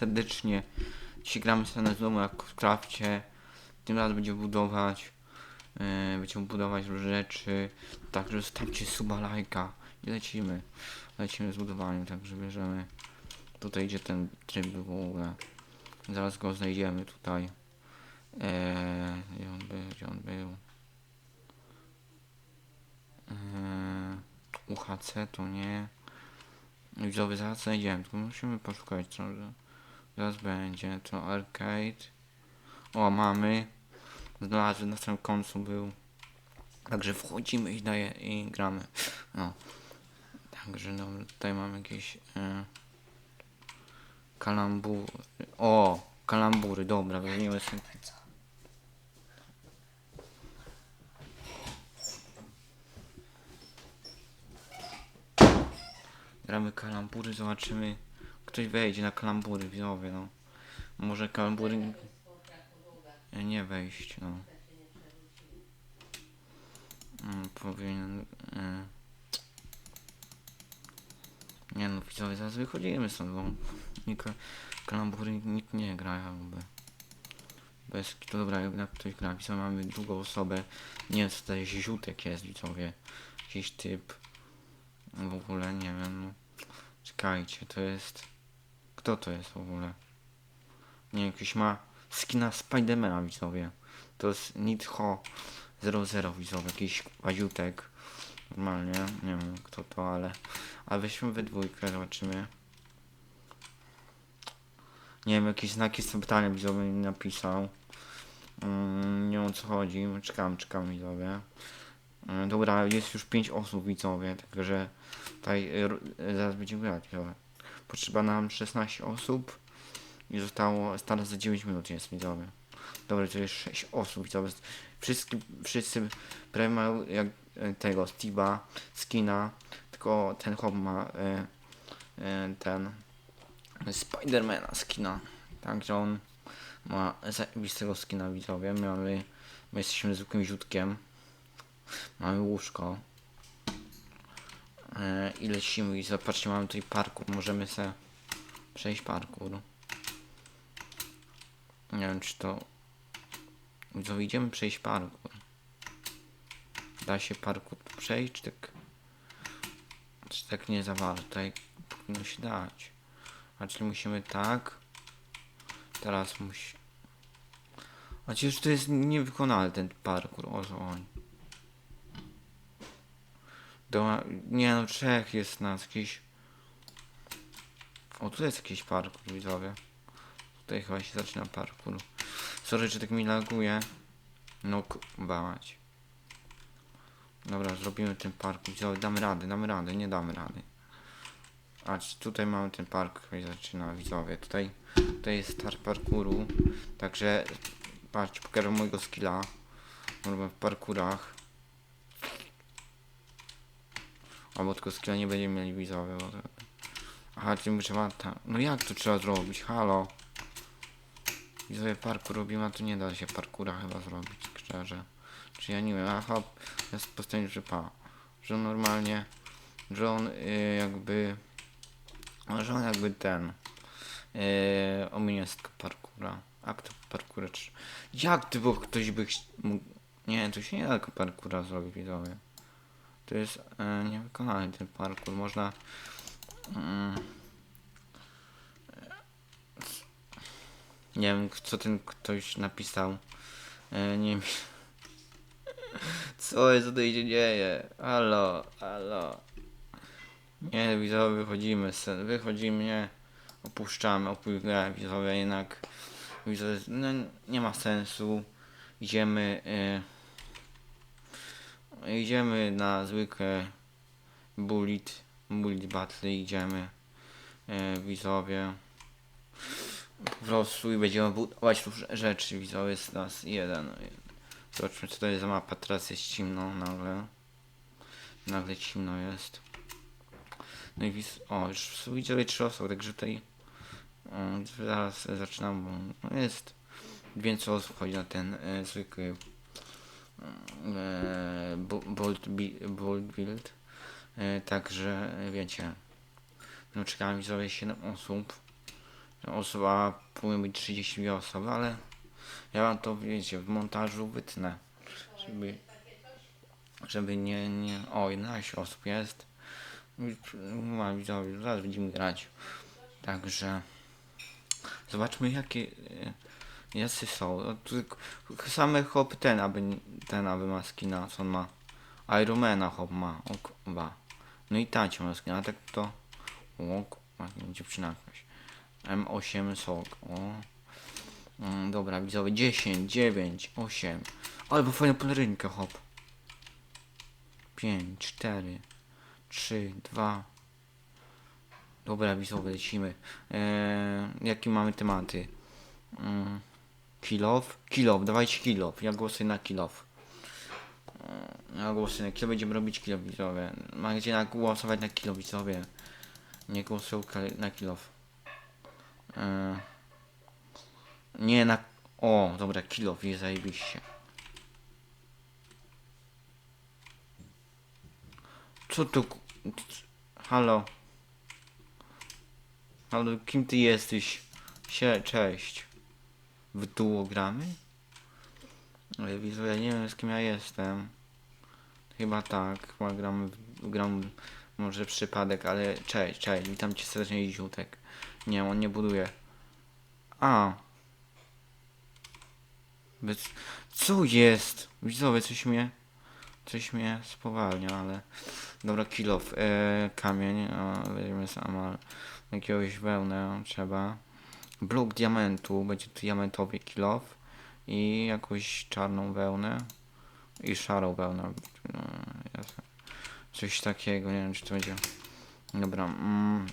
serdecznie. Dzisiaj gramy sobie na znowu jak w krafcie. Tym razem będziemy budować. Yy, będziemy budować różne rzeczy. Także zostawcie suba lajka. I lecimy. Lecimy z budowaniem, także bierzemy. Tutaj idzie ten tryb w ogóle. Zaraz go znajdziemy tutaj. Eee, gdzie on był? Gdzie on był? Eee, UHC to nie. Widzowie, zaraz znajdziemy, tylko musimy poszukać że zaraz będzie. To arcade. O, mamy. Znalazłem na samym końcu był. Także wchodzimy i daje i gramy. No. Także no, tutaj mamy jakieś e, kalambury. O, kalambury, dobra, weźmiemy sobie. Gramy kalambury, zobaczymy. Ktoś wejdzie na kalambury, widzowie, no. Może kalambury nie- wejść, no. Mm, powinien. E... Nie no, widzowie, zaraz wychodzimy stąd, bo nikt kalambury nikt nie gra jakby. Bez to dobra, jak ktoś gra, widzowie, mamy drugą osobę. Nie wiem, co to jest ziutek jest, widzowie. Jakiś typ. W ogóle nie wiem, no. Czekajcie, to jest... Kto to jest w ogóle? Nie, jakiś ma skina Spidermana, widzowie. To jest Nitho 00, widzowie, jakiś waziutek. Normalnie, nie wiem kto to, ale... Ale weźmy we dwójkę, zobaczymy. Nie wiem, jakieś znaki z pytania widzowie mi napisał. Mm, nie wiem o co chodzi, czekam, czekam widzowie. Mm, Dobra, jest już 5 osób widzowie, także tutaj zaraz będziemy grać. Widzowie. Potrzeba nam 16 osób i zostało, teraz za 9 minut jest widzowie. Dobra, to jest 6 osób widzowie. Wszyscy, wszyscy prawie mają jak y, tego Steve'a, skina, tylko ten chłop ma y, y, ten Spidermana skina. Także on ma zajebistego skina widzowie. My jesteśmy zwykłym ziutkiem. Mamy łóżko. E, I lecimy i zobaczcie, mamy tutaj parkour. Możemy sobie przejść parkour. Nie wiem czy to... Co idziemy przejść parkour. Da się parkour przejść, czy tak... Czy tak nie za bardzo? Tutaj powinno się dać. A czyli musimy tak. Teraz musi... A przecież to jest niewykonalny ten parkour. O co? Do, nie no, trzech jest nas jakiś. O, tu jest jakiś parkour, widzowie. Tutaj chyba się zaczyna parkour. Sorry, że tak mi laguje. No, bałać. Dobra, zrobimy ten. Widzowie, damy radę, damy radę, nie damy rady. A tutaj mamy ten parkour i zaczyna, widzowie. Tutaj, tutaj jest start parkouru. Także, patrzcie, pokażę mojego skilla. Robię w parkurach. Albo tylko skilla nie będziemy mieli widzowie, bo to... Aha, czyli trzeba. No jak to trzeba zrobić? Halo? Widzowie parkour robimy, a tu nie da się parkura chyba zrobić, szczerze. Czy ja nie wiem, aha, jest postawienie, że pa. Że normalnie... Że on y, jakby... Że on jakby ten... Yy, ominie parkura. Jak to parkura? Jak ty, bo ktoś by mógł... Nie, to się nie da tylko parkura zrobić, widzowie. To jest e, niewykonalny ten parkour. Można. Mm, nie wiem, co ten ktoś napisał. E, nie wiem. Co jest tutaj się dzieje? Halo, halo. Nie, widzowie, wychodzimy. Wychodzimy, nie. Opuszczamy, opuszczamy widzowie, jednak. Widzowie, no, nie ma sensu. Idziemy. E, Idziemy na zwykłe bullet, bullet battle, idziemy e, widzowie. Po prostu i będziemy budować różne rzeczy, widzowie jest nas jeden. Zobaczmy co to jest za mapa, teraz jest ciemno nagle. Nagle ciemno jest. No i wiz... o, już widzowie trzy osoby, także tutaj o, zaraz zaczynam, bo jest więcej osób chodzi na ten e, zwykły e, bo- bolt, bi- bolt build. E, także wiecie. No czekamy widzowie 7 osób. osoba powinny być 32 osoby, ale ja wam to wiecie, w montażu wytnę, żeby, żeby nie, nie, o 11 osób jest, mam widzowie, zaraz będziemy grać, także zobaczmy jakie, jacy są, o, tu same hop ten, aby, ten, aby ma co on ma, Ironmana hop ma, o kurwa, no i tacie ma a tak to, o kurwa, dziewczyna jakaś. M8 sok. O. Mm, dobra, widzowie. 10, 9, 8. Albo fajna pelerynka, hop. 5, 4, 3, 2. Dobra, widzowie, lecimy. Eee, jakie mamy tematy? Mm, Kill off, dawajcie kill off. Ja głosuję na. Eee, Ja głosuję na kill off. Będziemy robić kill off, widzowie. Macie na głosować na widzowie. Nie głosują na kill off. Eee, nie na... O, dobra, kilo, wie zajebiście. Co tu... Halo? Halo, kim ty jesteś? Cześć. W duo gramy? Ale widzę, ja nie wiem z kim ja jestem. Chyba tak, chyba gram, gram może przypadek, ale cześć, cześć, witam cię serdecznie Ziutek. Nie, on nie buduje. A. Bez... Co jest? Widzowie, coś mnie... Coś mnie spowalnia, ale... Dobra, kilof. E, kamień. A, weźmiemy sama jakiegoś wełnę. Trzeba. Blok diamentu. Będzie to diamentowy kilof. I jakąś czarną wełnę. I szarą wełnę. No. Coś takiego. Nie wiem, czy to będzie... Dobra. Mm,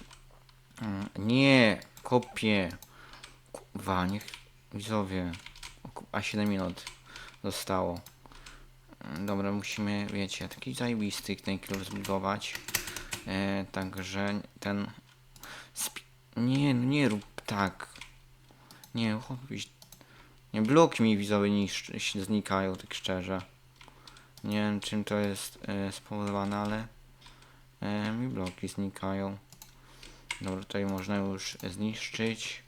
mm, nie! Kopię. Kurwa, niech widzowie. A 7 minut zostało. Mm, Dobra, musimy, wiecie, taki zajebisty ten kilo zbudować. E, także ten. Nie, no nie rób tak. Nie, chłopiś. Nie, bloki mi widzowie niszcz, znikają, tak szczerze. Nie wiem czym to jest e, spowodowane, ale e, mi bloki znikają. Dobra, tutaj można już zniszczyć.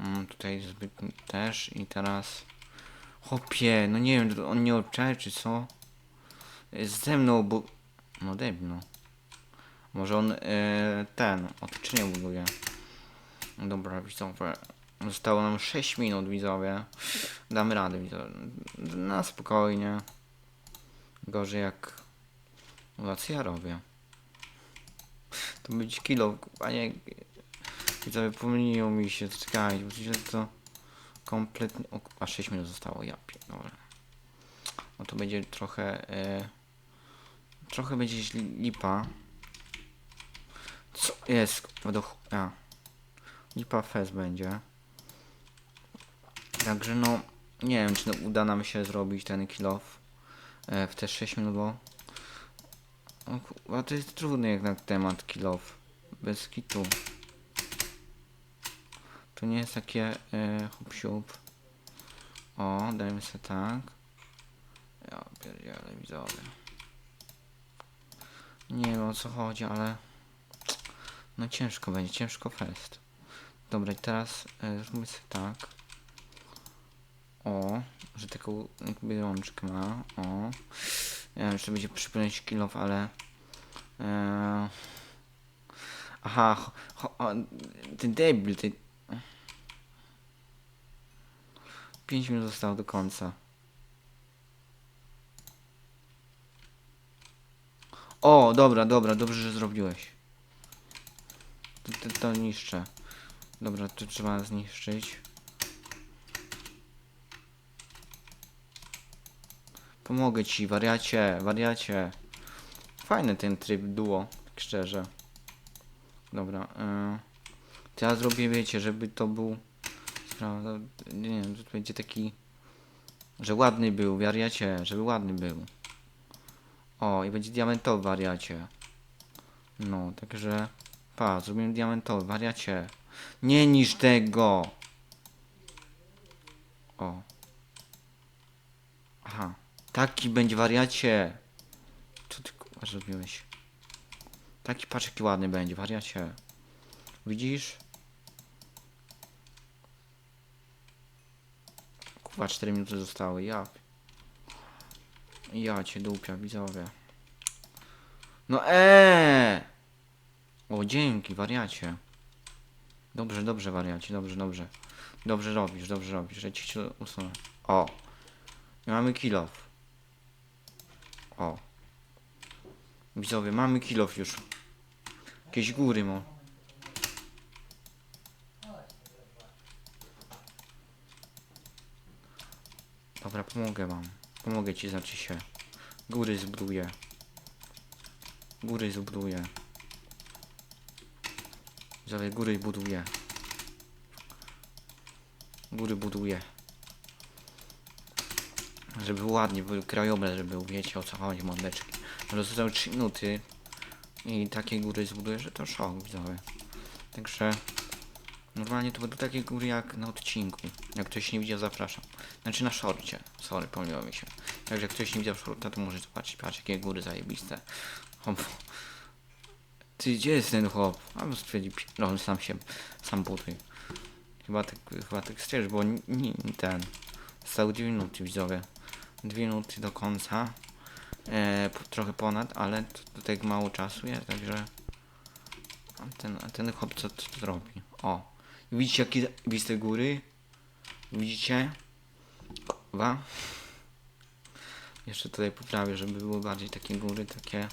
Mm, tutaj zbyt też i teraz Chopie, no nie wiem, on nie obczaje czy co? Jest Ze mną, bo... No debno. Może on e, ten, otoczenie buduje. Dobra, widzowie. Zostało nam 6 minut, widzowie. Damy radę, widzowie. Na spokojnie. Gorzej jak... Co ja robię? To być kilo, a nie... Widzowie, pomyliło mi się, czekajcie, bo źle to kompletnie... O, a 6 minut zostało, ja dobra. No to będzie trochę... E, trochę będzie lipa. Co jest? ch- a. Lipa fest będzie. Także no... Nie wiem, czy uda nam się zrobić ten kill off e, w te 6 minut, bo... O, kurwa, to jest trudny jak na temat kill off. Bez kitu. To nie jest takie e, hop siup. O, dajmy sobie tak. Ja pierdzielę widzowie. Nie wiem o co chodzi, ale... No ciężko będzie, ciężko fest. Dobra, teraz e, zróbmy sobie tak. O, że taką jakby rączkę ma. O. Ja wiem, że będzie przypomnieć kilof, ale... E, aha, ho, ho, o, debil, ten... 5 minut zostało do końca. O, dobra, dobra, dobrze, że zrobiłeś. To, to, to niszczę. Dobra, to trzeba zniszczyć. Pomogę ci, wariacie, wariacie. Fajny ten tryb duo, tak szczerze. Dobra, yy. ja zrobię, wiecie, żeby to był... Prawda, nie wiem, to będzie taki... Że ładny był, wariacie, żeby ładny był. O, i będzie diamentowy wariacie. No, także... Pa, zrobiłem diamentowy, wariacie. Nie niż tego! O. Aha. Taki będzie wariacie. Co ty kurwa zrobiłeś? Taki patrz jaki ładny będzie, wariacie. Widzisz? Kurwa 4 minuty zostały, ja. Ja cię dupia, widzowie. No eee! O, dzięki, wariacie. Dobrze, dobrze, wariacie, dobrze, dobrze. Dobrze robisz, dobrze robisz. Ja ci się usunę. O! I mamy kill off. O. Widzowie, mamy kill off już. Jakieś góry mo. Dobra, pomogę wam. Pomogę ci, znaczy się. Góry zbuduję. Góry zbuduję. Widzowie, góry buduję. Góry buduję. Żeby ładnie był krajobraz, żeby wiecie o co chodzi, mordeczki. Ale zostały 3 minuty i takie góry zbuduję, że to szok, widzowie. Także normalnie to będą takie góry jak na odcinku. Jak ktoś nie widział, zapraszam. Znaczy na szorcie. Sorry, pomyliło mi się. Także jak ktoś nie widział szorta, to może zobaczyć. Patrz, jakie góry zajebiste. Hop. Ty, gdzie jest ten chłop? A bo stwierdzi, no on sam się, sam buduj. Chyba tak, chyba tak stwierdzisz, bo ni, ni, ten. Zostały 2 minuty, widzowie. 2 minuty do końca. E, po, trochę ponad, ale tak mało czasu jest, także... A ten, a ten chłop co, co to robi? O! Widzicie jakie zajebiste góry? Widzicie? Dwa. Jeszcze tutaj poprawię, żeby były bardziej takie góry, takie,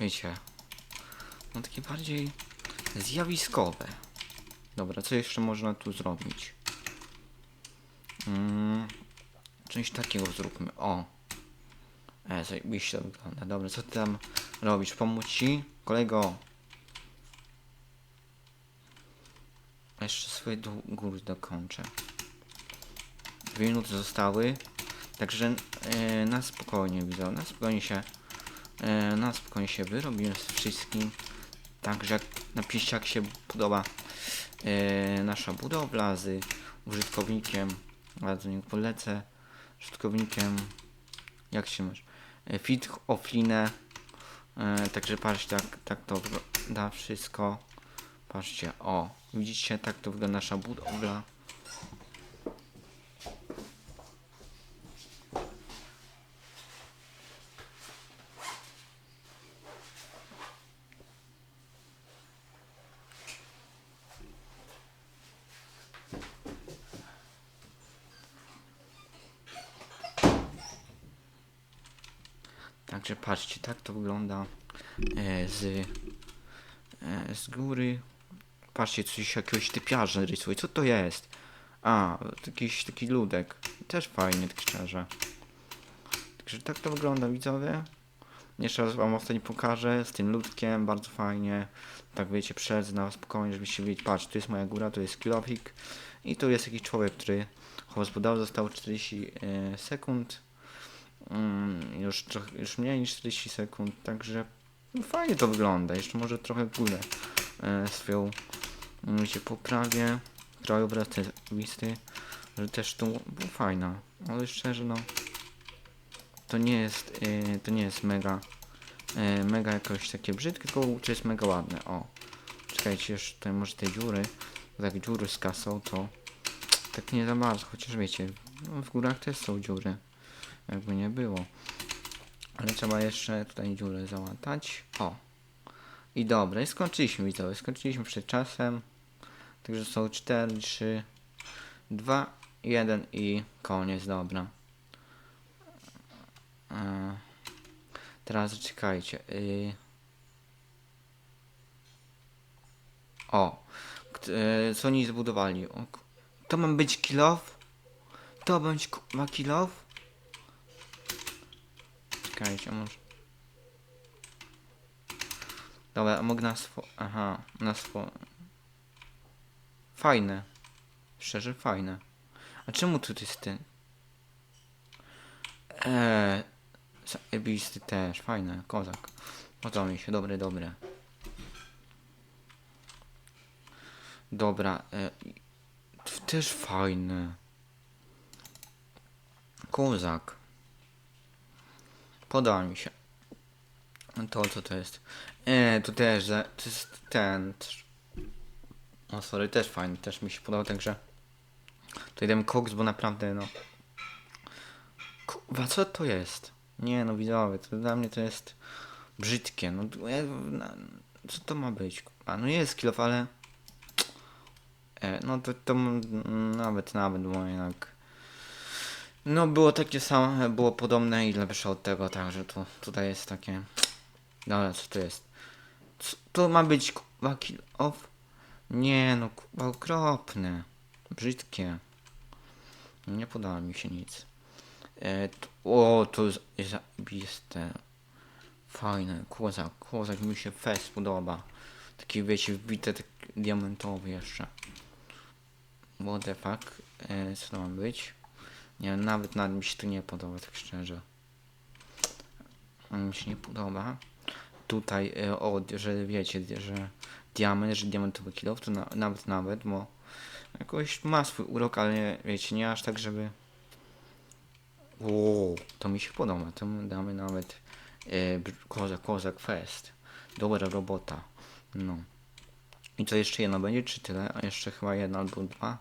wiecie, no takie bardziej zjawiskowe. Dobra, co jeszcze można tu zrobić? Mm, coś takiego zróbmy. O. E, zajebiście to wygląda. Dobra, co ty tam robisz? Pomóc ci? Kolego. Jeszcze swoje do góry dokończę. Dwie minuty zostały. Także e, na spokojnie widzę, na spokojnie się e, na spokojnie się wyrobimy z wszystkim. Także napiszcie jak się podoba e, nasza budowla z użytkownikiem. Bardzo nie polecę. Użytkownikiem jak się masz? E, fit offline. Także patrzcie tak, tak to wygląda wszystko. Patrzcie, o, widzicie tak to wygląda nasza budowla. Także patrzcie, tak to wygląda e, z, e, z góry. Patrzcie, coś jakiegoś typiarza rysuje. Co to jest? A, jakiś taki ludek. Też fajny, tak szczerze. Także tak to wygląda, widzowie. Jeszcze raz wam ostatni pokażę z tym ludkiem, bardzo fajnie. Tak wiecie, przed na spokojnie, żebyście wiedzieli, patrz, tu jest moja góra, tu jest kilofik. I tu jest jakiś człowiek, który hospodarz zostało 40 e, sekund. Mm, już, już mniej niż 40 sekund, także no, fajnie to wygląda. Jeszcze może trochę górę e, swoją mm, się poprawię. Krajobraz listy, że też to było fajna, ale szczerze no to nie jest, e, to nie jest mega e, mega jakoś takie brzydkie, tylko to jest mega ładne. O, czekajcie, jeszcze tutaj może tej dziury, tak dziury z kasą to tak nie za bardzo, chociaż wiecie, no, w górach też są dziury jakby nie było. Ale trzeba jeszcze tutaj dziurę załatać. O. I dobra, i skończyliśmy widzowie. Skończyliśmy przed czasem. Także są 4, 3, 2, 1 i koniec, dobra. E, teraz czekajcie. Y... O. E, co oni zbudowali? O, to ma być kill off? To będzie ma kill off? Czekajcie, może. Dobra, mogę na swo... Aha, na swo... Fajne. Szczerze, fajne. A czemu tu jest ten? Eee... Zajebisty też, fajne, kozak. Podoba mi się, dobre, dobre. Dobra, e, też fajne. Kozak. Podoba mi się. To co to jest? E, to też, to jest ten. O sorry, też fajny, też mi się podobał, także. To jeden koks, bo naprawdę no. Kurwa, co to jest? Nie no, widzowie, to dla mnie to jest brzydkie. No, co to ma być? Kurwa, no jest kilof, ale... E, no to, to nawet, nawet, bo jednak... No było takie same, było podobne i lepsze od tego, także tu, tutaj jest takie... Dobra, co to jest? Co, to ma być kurwa kill off? Nie no, kurwa okropne. Brzydkie. Nie podoba mi się nic. E, t- o, to jest zajebiste. Fajne, kozak, kozak mi się fest podoba. Taki wiecie, wbite tak diamentowy jeszcze. What the fuck? E, co to ma być? Nie nawet, nawet mi się to nie podoba, tak szczerze. Mi się nie podoba. Tutaj, e, o, że wiecie, że diament, że diamentowy kilo, to na, nawet, nawet, bo jakoś ma swój urok, ale wiecie, nie aż tak, żeby... O, to mi się podoba, to my damy nawet e, kozak, kozak fest. Dobra robota, no. I co jeszcze jedno będzie, czy tyle? A jeszcze chyba jedno albo dwa.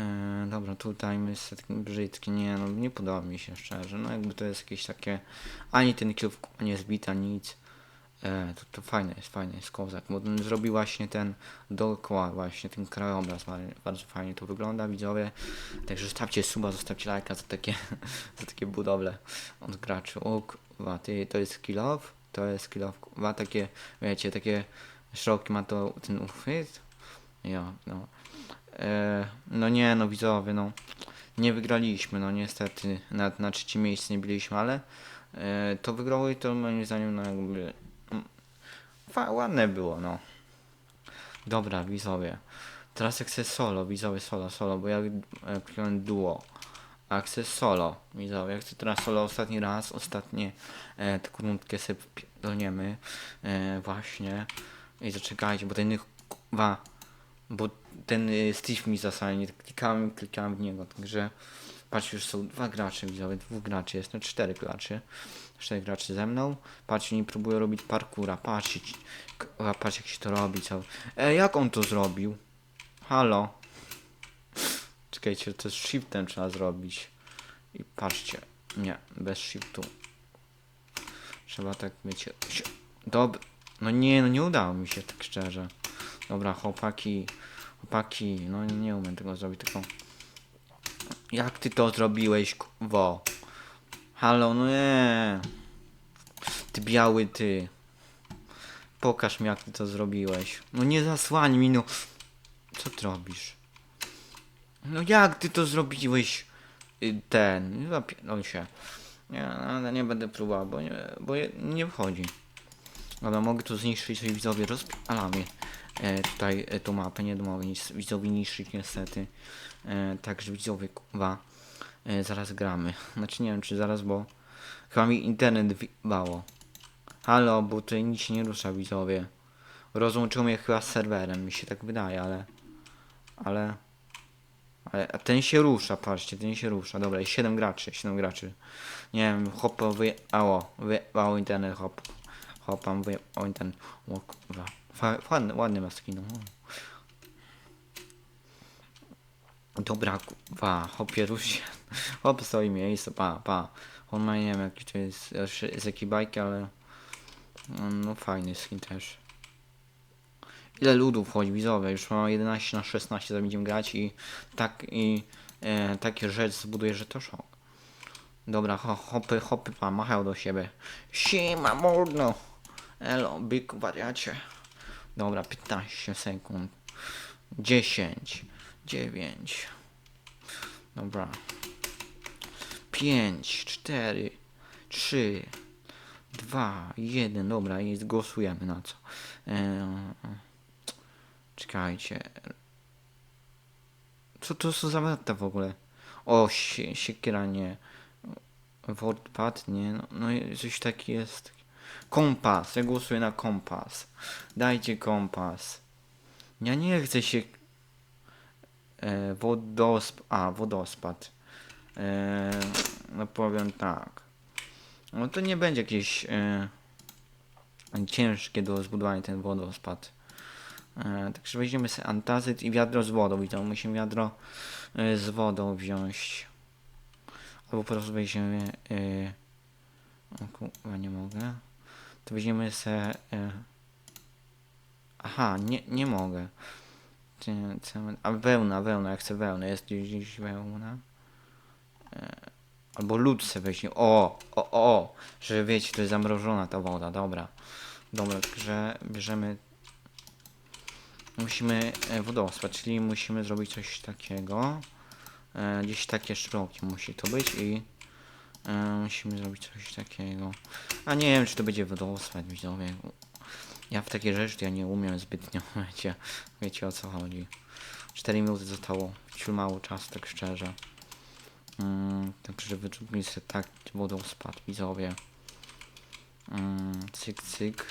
E, dobra, tutaj my jest taki brzydki, nie no, nie podoba mi się szczerze, no jakby to jest jakieś takie, ani ten kill nie zbita, nic. E, to, to fajne jest, fajne jest kozak, bo zrobił właśnie ten dookoła, właśnie ten krajobraz, bardzo, fajnie to wygląda, widzowie. Także zostawcie suba, zostawcie lajka za takie, za takie budowle od graczy. O ty, to jest kill off, to jest kill off, takie, wiecie, takie szeroki ma to ten uchwyt. Ja, no. E, no nie, no widzowie, no. Nie wygraliśmy, no niestety, na, na trzecie miejsce nie byliśmy, ale e, to wygrało i to moim zdaniem, no jakby, mm, fa, ładne było, no. Dobra, widzowie. Teraz jak chcę solo, widzowie, solo, solo, bo ja e, duo. A solo, widzowie, ja chcę teraz solo ostatni raz, ostatnie e, taką rundkę sobie pierdolniemy. E, właśnie. I zaczekajcie, bo ten kurwa, bo ten y, Steve mi zasłania, klikałem, klikałem w niego, także patrz, już są dwa gracze, widzowie, dwóch graczy, jest no cztery graczy, cztery graczy ze mną, patrz, nie próbuję robić parkura, patrzcie, patrz jak się to robi, co, e, jak on to zrobił? Halo? Czekajcie, to z shiftem trzeba zrobić. I patrzcie, nie, bez shiftu, trzeba tak, wiecie, dob, no nie, no nie udało mi się, tak szczerze, dobra, chłopaki, chłopaki, no nie umiem tego zrobić, tylko jak ty to zrobiłeś, wo? Halo, no nie. Ty biały ty. Pokaż mi jak ty to zrobiłeś. No nie zasłań mi, no. Co ty robisz? No jak ty to zrobiłeś? Y, Ten, zapierdol się. Nie, ale nie będę próbował, bo nie, bo nie wchodzi. Dobra, mogę tu zniszczyć widzowie, rozpalamy tutaj e, tą mapę, nie mogę nic widzowi niszczyć niestety. E, także widzowie, kurwa, e, zaraz gramy. Znaczy nie wiem czy zaraz, bo chyba mi internet wybało. Halo, bo tutaj nic się nie rusza widzowie. Rozłączył mnie chyba z serwerem, mi się tak wydaje, ale... Ale... Ale a ten się rusza, patrzcie, ten się rusza. Dobra, jest 7 graczy, 7 graczy. Nie wiem, hop wyjebało, wyjebało internet, hop. Hopam wyjebało internet. O kurwa. Fa- Ładny, ma skin. Dobra, kurwa, hopie rusz się. Hop stoi miejsce, pa, pa. On ma, nie wiem, jaki to jest, z jakiej bajki, ale... no, fajny skin też. Ile ludów chodzi, widzowie? Już mam 11 na 16, zaraz będziemy grać i tak i e, takie rzeczy zbuduję, że to szok. Dobra, ho, hopy, hopy, pan machał do siebie. Siema, mordo! Elo, byk, wariacie. Dobra, 15 sekund. 10, 9. Dobra. 5, 4, 3, 2, 1. Dobra, i głosujemy na co. Eee, czekajcie. Co to są za meta w ogóle? O, sie, siekiera nie. WordPad nie. No, no coś taki jest. Kompas. Ja głosuję na kompas. Dajcie kompas. Ja nie chcę się... E, wodosp... A, wodospad. E, no powiem tak. No to nie będzie jakieś e, ciężkie do zbudowania ten wodospad. E, także weźmiemy sobie antazyt i wiadro z wodą. Widzą, musimy wiadro e, z wodą wziąć. Albo po prostu weźmiemy... Yy, o kurwa, nie mogę. To weźmiemy se... Yy, aha, nie, nie mogę. A wełna, wełna, ja chcę wełnę. Jest gdzieś, gdzieś wełna. E, Albo lód se weźmie. O, o, o, że wiecie, to jest zamrożona ta woda, dobra. Dobra, że bierzemy... Musimy e, wodospad, czyli musimy zrobić coś takiego. E, gdzieś takie szerokie musi to być i e, musimy zrobić coś takiego. A nie wiem, czy to będzie wodospad, widzowie. Ja w takie rzeczy ja nie umiem zbytnio, wiecie, wiecie o co chodzi. 4 minuty zostało, ciul mało czasu, tak szczerze. Mm, także wyczuł sobie tak wodospad, widzowie. Mm, cyk, cyk.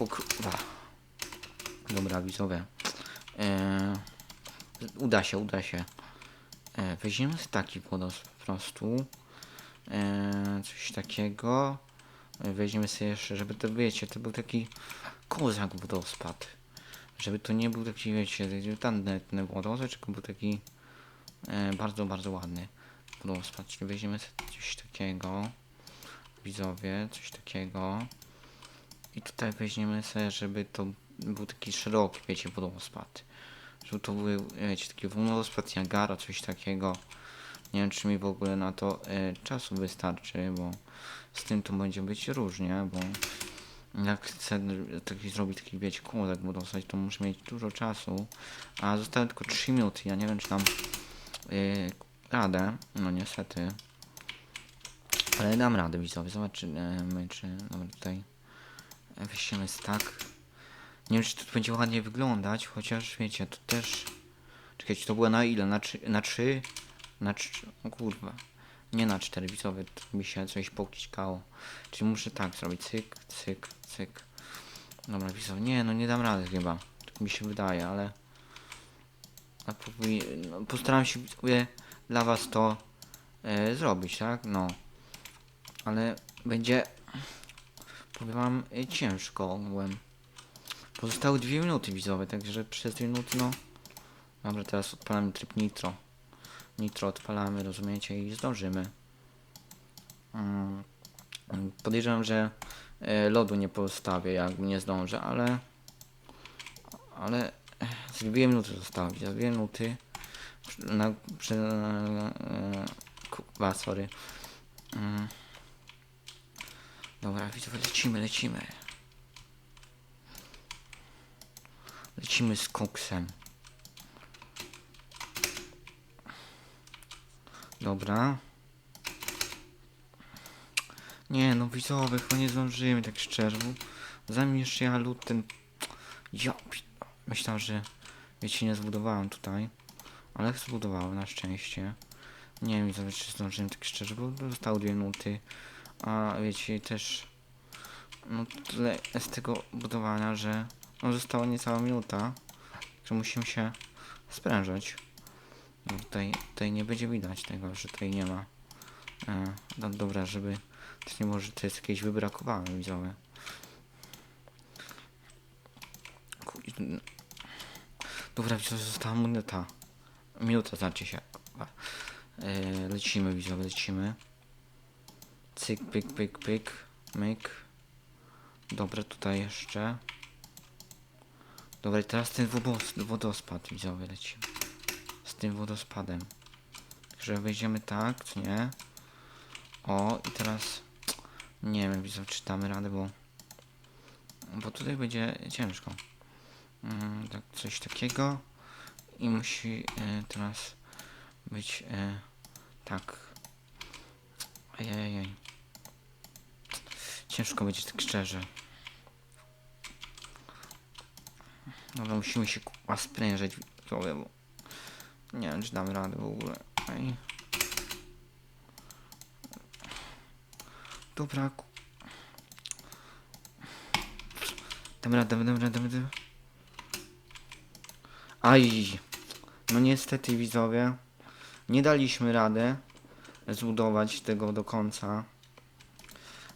O. Dobra, widzowie. E, uda się, uda się. E, weźmiemy taki wodospad prostu. E, coś takiego. E, Weźmiemy sobie jeszcze, żeby to wiecie, to był taki kozak wodospad. Żeby to nie był taki, wiecie, tandetny wodospad, tylko był taki e, bardzo, bardzo ładny wodospad. Czyli weźmiemy sobie coś takiego. Widzowie, coś takiego. I tutaj weźmiemy sobie, żeby to był taki szeroki, wiecie, wodospad. Żeby to był, wiecie, taki wodospad Niagara, coś takiego. Nie wiem, czy mi w ogóle na to e, czasu wystarczy, bo z tym to będzie być różnie, bo jak chcę taki zrobić taki, wiecie, kółek wodospad, to muszę mieć dużo czasu, a zostały tylko 3 minuty, ja nie wiem, czy tam yy, radę, no niestety. Ale dam radę, widzowie, zobaczymy, czy, dobra, tutaj weźmiemy tak. Nie wiem, czy to będzie ładnie wyglądać, chociaż wiecie, to też... Czekajcie, to było na ile? Na 3? Na 3? Na 3? O kurwa. Nie na 4 widzowie, to mi się coś pokićkało. Czyli muszę tak zrobić, cyk, cyk, cyk. Dobra, widzowie, nie, no nie dam rady chyba. Tak mi się wydaje, ale... A no, postaram się widzowie dla was to e, zrobić, tak? No. Ale będzie... Powiem wam, e, ciężko ogółem. Pozostały dwie minuty widzowe, także przez dwie minuty, no... Dobra, teraz odpalamy tryb nitro. Nitro odpalamy, rozumiecie, i zdążymy. Mm, podejrzewam, że e, lodu nie postawię, jak nie zdążę, ale... Ale... e, Z dwie minuty zostały, za dwie minuty... przy- Na... Przy, e, Kurwa, sorry. Mm. Dobra, widzowie, lecimy, lecimy. Lecimy z koksem. Dobra. Nie no widzowie, chyba nie zdążymy tak szczerze, zanim jeszcze ja lód ten... Ja... Myślałem, że wiecie, nie zbudowałem tutaj. Ale zbudowałem na szczęście. Nie wiem widzowie, czy zdążyłem tak szczerze, bo zostały dwie minuty. A wiecie, też... No tyle z tego budowania, że... No została niecała minuta. Że musimy się sprężać. No tutaj, tutaj nie będzie widać tego, że tutaj nie ma. E, no dobra, żeby to nie może to jest jakieś wybrakowane widzowie. Dobra, widzowie, została minuta. Minuta znaczy się. E, lecimy widzowie, lecimy. Cyk, pyk, pyk, pyk, myk. Dobra, tutaj jeszcze. Dobra, teraz ten wodos, wodospad widzowie lecimy tym wodospadem. Także wejdziemy tak, czy nie? O, i teraz nie wiem, widzę, czy damy radę, bo bo tutaj będzie ciężko. Mm, tak, coś takiego i musi e, teraz być e, tak. Ajajaj. Ciężko będzie tak szczerze. Dobra, musimy się sprężać, bo nie wiem, czy dam radę w ogóle. Ej. Dobra. Dam radę, dam radę, dam. Aj. No niestety widzowie. Nie daliśmy rady zbudować tego do końca.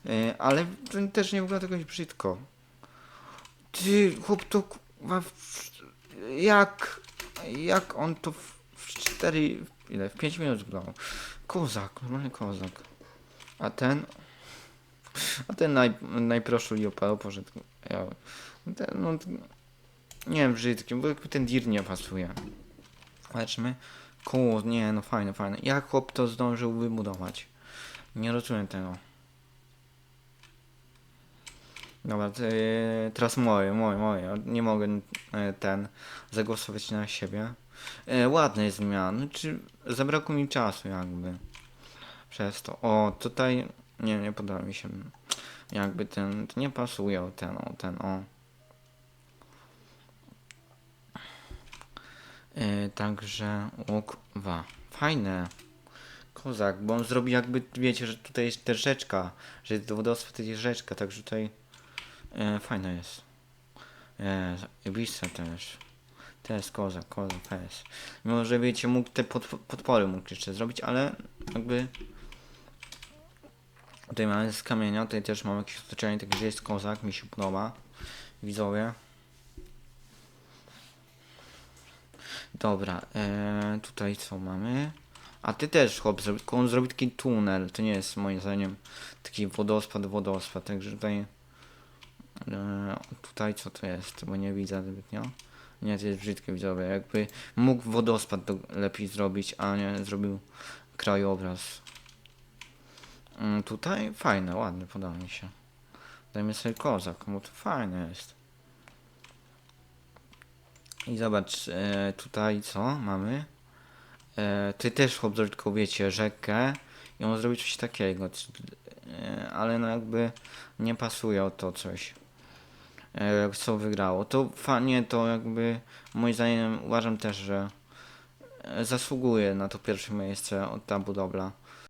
E, ale też nie wygląda jakoś brzydko. Ty, chłop to Jak... Jak on to w 4, ile, w 5 minut zbudował. Kozak, normalny kozak. A ten, a ten naj, najprostszy Lioparo poszedł. Ja, no, ten, nie wiem, brzydki, bo ten dir nie pasuje. Zobaczmy. Kur, nie, no fajne, fajne. Jak chłop to zdążył wybudować? Nie rozumiem tego. Dobra, ty- teraz moje, moje, moje. Nie mogę e, ten zagłosować na siebie. E, ładne jest zmiana. Czy zabrakło mi czasu jakby. Przez to. O, tutaj nie, nie podoba mi się. Jakby ten, nie pasuje ten, o ten, o. E, także łuk wa. Fajne. Kozak, bo on zrobi jakby, wiecie, że tutaj jest też rzeczka, że do wodostwa to jest rzeczka, także tutaj e, fajne jest. E, Ibiza też. Też kozak, kozak też. Mimo, że wiecie, mógł te pod, podpory mógł jeszcze zrobić, ale jakby tutaj mamy z kamienia, tutaj też mamy jakieś otoczenie, także jest kozak, mi się podoba. Widzowie. Dobra, e, tutaj co mamy? A ty też chłop zrobi, on zrobi taki tunel, to nie jest moim zdaniem taki wodospad, wodospad, także tutaj e, tutaj co to jest, bo nie widzę zbytnio. Nie, to jest brzydkie widzowie, jakby mógł wodospad do, lepiej zrobić, a nie zrobił krajobraz. Mm, tutaj fajne, ładne, podoba mi się. Dajmy sobie kozak, bo to fajne jest. I zobacz, e, tutaj co mamy? E, ty też chłop tylko wiecie, rzekę i on zrobił coś takiego, e, ale no jakby nie pasuje o to coś. E, co wygrało. To fajnie, to jakby moim zdaniem uważam też, że e, zasługuje na to pierwsze miejsce od ta budowla.